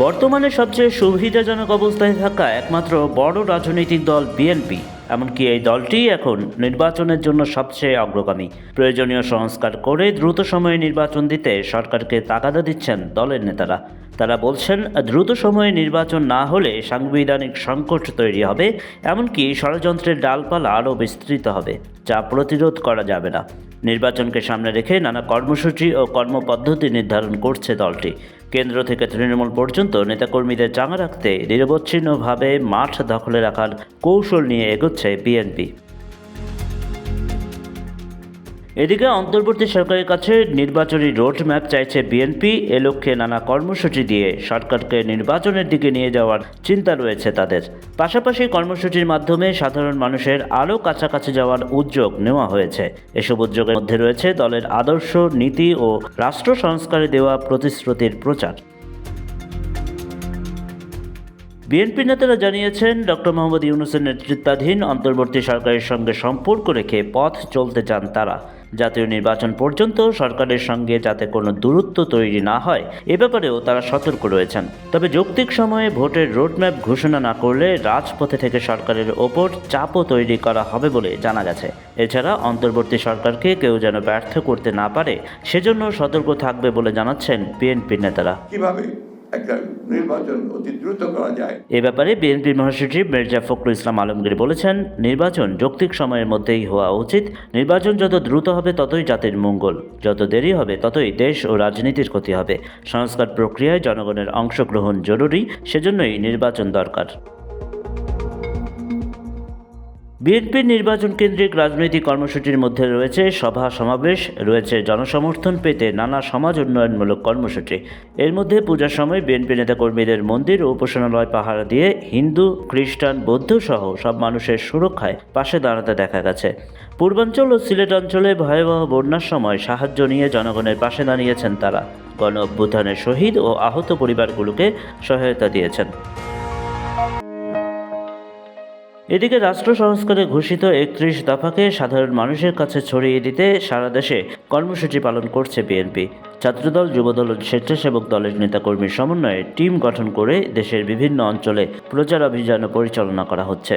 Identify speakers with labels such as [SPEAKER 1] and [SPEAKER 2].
[SPEAKER 1] বর্তমানে সবচেয়ে সুবিধাজনক অবস্থায় থাকা একমাত্র বড় রাজনৈতিক দল বিএনপি এমনকি এই দলটি এখন নির্বাচনের জন্য সবচেয়ে অগ্রগামী। প্রয়োজনীয় সংস্কার করে দ্রুত সময়ে নির্বাচন দিতে সরকারকে তাগাদা দিচ্ছেন দলের নেতারা। তারা বলছেন, দ্রুত সময়ে নির্বাচন না হলে সাংবিধানিক সংকট তৈরি হবে, এমনকি ষড়যন্ত্রের ডালপালা আরও বিস্তৃত হবে, যা প্রতিরোধ করা যাবে না। নির্বাচনকে সামনে রেখে নানা কর্মসূচি ও কর্মপদ্ধতি নির্ধারণ করছে দলটি। কেন্দ্র থেকে তৃণমূল পর্যন্ত নেতাকর্মীদের চাঙা রাখতে নিরবচ্ছিন্নভাবে মাঠ দখলে রাখার কৌশল নিয়ে এগোচ্ছে বিএনপি। এদিকে অন্তর্বর্তী সরকারের কাছে নির্বাচনী রোড ম্যাপ চাইছে বিএনপি, এ লক্ষ্যে নানা কর্মসূচি দিয়ে সরকারকে নির্বাচনের দিকে নিয়ে যাওয়ার চিন্তা রয়েছে তাদের। পাশাপাশি কর্মসূচির মাধ্যমে সাধারণ মানুষের আরও কাছাকাছি যাওয়ার উদ্যোগ নেওয়া হয়েছে। এসব উদ্যোগের মধ্যে রয়েছে দলের আদর্শ নীতি ও রাষ্ট্র সংস্কারে দেওয়া প্রতিশ্রুতির প্রচার। বিএনপি নেতারা জানিয়েছেন ডক্টর মোহাম্মদ ইউনুসের নেতৃত্বাধীন অন্তর্বর্তী সরকারের সঙ্গে সম্পর্ক রেখে পথ চলতে চান তারা। জাতীয় নির্বাচন পর্যন্ত সরকারের সঙ্গে যাতে কোনো দূরত্ব তৈরি না হয়, এ ব্যাপারেও তারা সতর্ক রয়েছেন। তবে যৌক্তিক সময়ে ভোটের রোডম্যাপ ঘোষণা না করলে রাজপথে থেকে সরকারের ওপর চাপও তৈরি করা হবে বলে জানা গেছে। এছাড়া অন্তর্বর্তী সরকারকে কেউ যেন ব্যর্থ করতে না পারে, সেজন্য সতর্ক থাকবে বলে জানাচ্ছেন বিএনপির নেতারা।
[SPEAKER 2] কীভাবে?
[SPEAKER 1] এ ব্যাপারে বিএনপির মহাসচিব মির্জা ফখরুল ইসলাম আলমগীর বলেছেন, নির্বাচন যৌক্তিক সময়ের মধ্যেই হওয়া উচিত। নির্বাচন যত দ্রুত হবে, ততই জাতির মঙ্গল। যত দেরি হবে, ততই দেশ ও রাজনীতির ক্ষতি হবে। সংস্কার প্রক্রিয়ায় জনগণের অংশগ্রহণ জরুরি, সেজন্যই নির্বাচন দরকার। বিএনপির নির্বাচন কেন্দ্রিক রাজনৈতিক কর্মসূচির মধ্যে রয়েছে সভা সমাবেশ, রয়েছে জনসমর্থন পেতে নানা সমাজ উন্নয়নমূলক কর্মসূচি। এর মধ্যে পূজার সময় বিএনপি নেতাকর্মীদের মন্দির ও উপাসনালয় পাহারা দিয়ে হিন্দু, খ্রিস্টান, বৌদ্ধ সহ সব মানুষের সুরক্ষায় পাশে দাঁড়াতে দেখা গেছে। পূর্বাঞ্চল ও সিলেট অঞ্চলে ভয়াবহ বন্যার সময় সাহায্য নিয়ে জনগণের পাশে দাঁড়িয়েছেন তারা। গণ অভ্যুত্থানের শহীদ ও আহত পরিবারগুলোকে সহায়তা দিয়েছেন। এদিকে রাষ্ট্র সংস্কারে ঘোষিত একত্রিশ দফাকে সাধারণ মানুষের কাছে ছড়িয়ে দিতে সারা দেশে কর্মসূচি পালন করছে বিএনপি। ছাত্রদল, যুবদল ও স্বেচ্ছাসেবক দলের নেতাকর্মীর সমন্বয়ে টিম গঠন করে দেশের বিভিন্ন অঞ্চলে প্রচার অভিযান পরিচালনা করা হচ্ছে।